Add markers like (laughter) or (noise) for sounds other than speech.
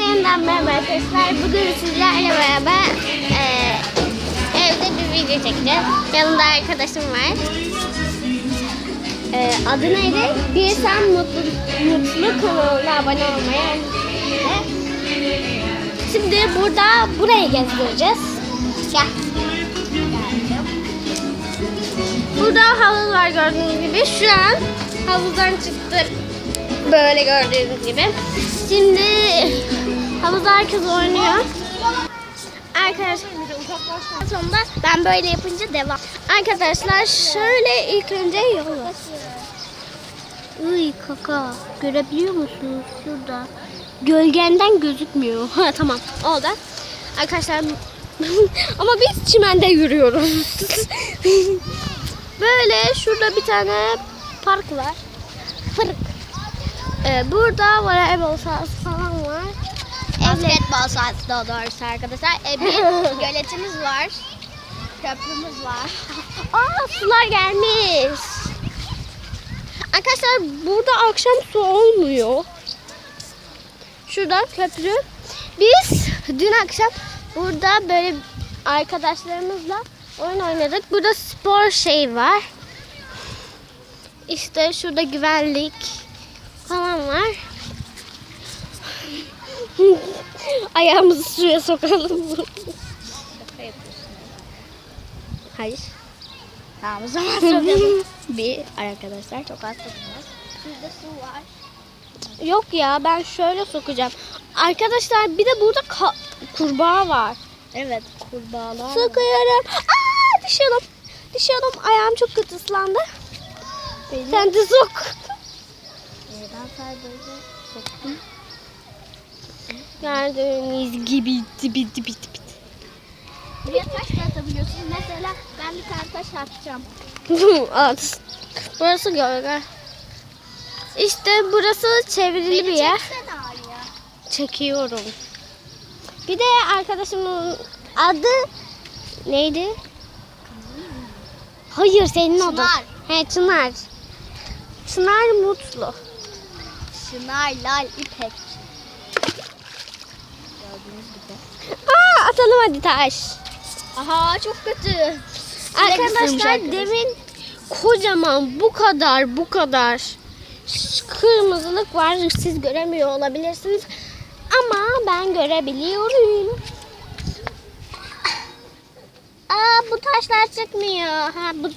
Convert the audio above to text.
yeniden merhaba arkadaşlar. Bugün sizlerle beraber e, evde bir video çekeceğiz. Yanımda arkadaşım var. E, adı neydi? Bir Sen Mutlu, Mutlu kanalına abone olmayı. Şimdi burada burayı gezdireceğiz. Gel. Burada havuz var gördüğünüz gibi. Şu an havuzdan çıktık. Böyle gördüğünüz gibi. Şimdi havuzda herkes oynuyor. Arkadaşlar sonunda ben böyle yapınca devam. Arkadaşlar şöyle ilk önce yolu. Uy kaka görebiliyor musunuz şurada? Gölgenden gözükmüyor. (laughs) Ha tamam oldu. Arkadaşlar (laughs) ama biz çimende yürüyoruz. (laughs) Böyle şurada bir tane park var. Park. Ee, burada voleybol sahası falan var. Basketbol sahası daha doğrusu arkadaşlar. E, bir (laughs) göletimiz var. Köprümüz var. (laughs) Aa sular gelmiş. Arkadaşlar burada akşam su olmuyor. Şurada köprü. Biz dün akşam burada böyle arkadaşlarımızla oyun oynadık. Burada spor şey var. İşte şurada güvenlik falan var. Ayağımızı suya sokalım. Şaka yapıyorsun. Hayır. Tamam o zaman sokalım. (laughs) bir arkadaşlar çok az sokacağız. Şurada su var. Yok ya ben şöyle sokacağım. Arkadaşlar bir de burada kurbağa var. Evet kurbağalar. Sokuyorum. Aa düşüyorum. Düşüyorum. Ayağım çok kötü ıslandı. Benim- Sen de sok. Ee, ben sadece soktum. Gördüğünüz gibi dibi dibi dibi. Buraya taş da atabiliyorsun. Mesela ben bir tane taş atacağım. (laughs) At. Burası gölge. İşte burası çevrili bir yer. Çekiyorum. Bir de arkadaşımın adı neydi? Hayır senin adın. Çınar. He Çınar. Çınar Mutlu. Şınar, Lal, İpek. Gördüğünüz gibi. Aa atalım hadi taş. Aha çok kötü. Arkadaşlar demin kocaman bu kadar bu kadar kırmızılık var. Siz göremiyor olabilirsiniz. Ama ben görebiliyorum. Aa bu taşlar çıkmıyor. Ha bu